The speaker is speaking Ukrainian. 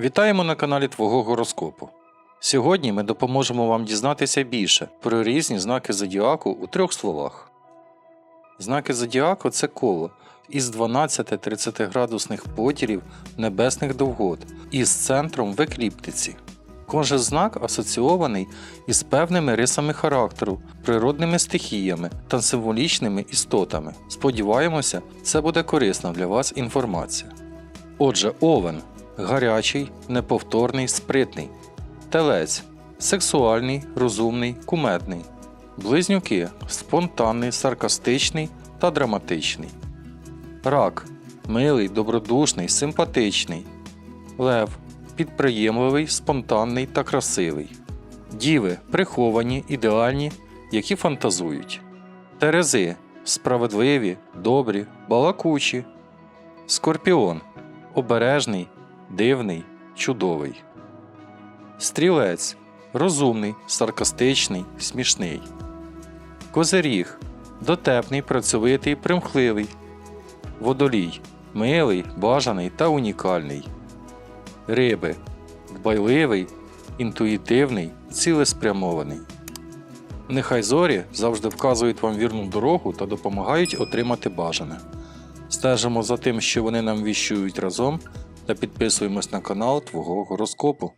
Вітаємо на каналі Твого гороскопу. Сьогодні ми допоможемо вам дізнатися більше про різні знаки зодіаку у трьох словах. Знаки зодіаку це коло із 12-30 градусних поділів небесних довгот із центром в екліптиці. Кожен знак асоційований із певними рисами характеру, природними стихіями та символічними істотами. Сподіваємося, це буде корисна для вас інформація. Отже, овен гарячий, неповторний, спритний. Телець сексуальний, розумний, кумедний. Близнюки спонтанний, саркастичний та драматичний. Рак милий, добродушний, симпатичний. Лев підприємливий, спонтанний та красивий. Діви приховані, ідеальні, які фантазують. Терези справедливі, добрі, балакучі. Скорпіон обережний, дивний, чудовий. Стрілець розумний, саркастичний, смішний. Козиріг дотепний, працьовитий, примхливий. Водолій милий, бажаний та унікальний. Риби дбайливий, інтуїтивний, цілеспрямований. Нехай зорі завжди вказують вам вірну дорогу та допомагають отримати бажане. Стежимо за тим, що вони нам віщують разом, та підписуємось на канал Твого гороскопу.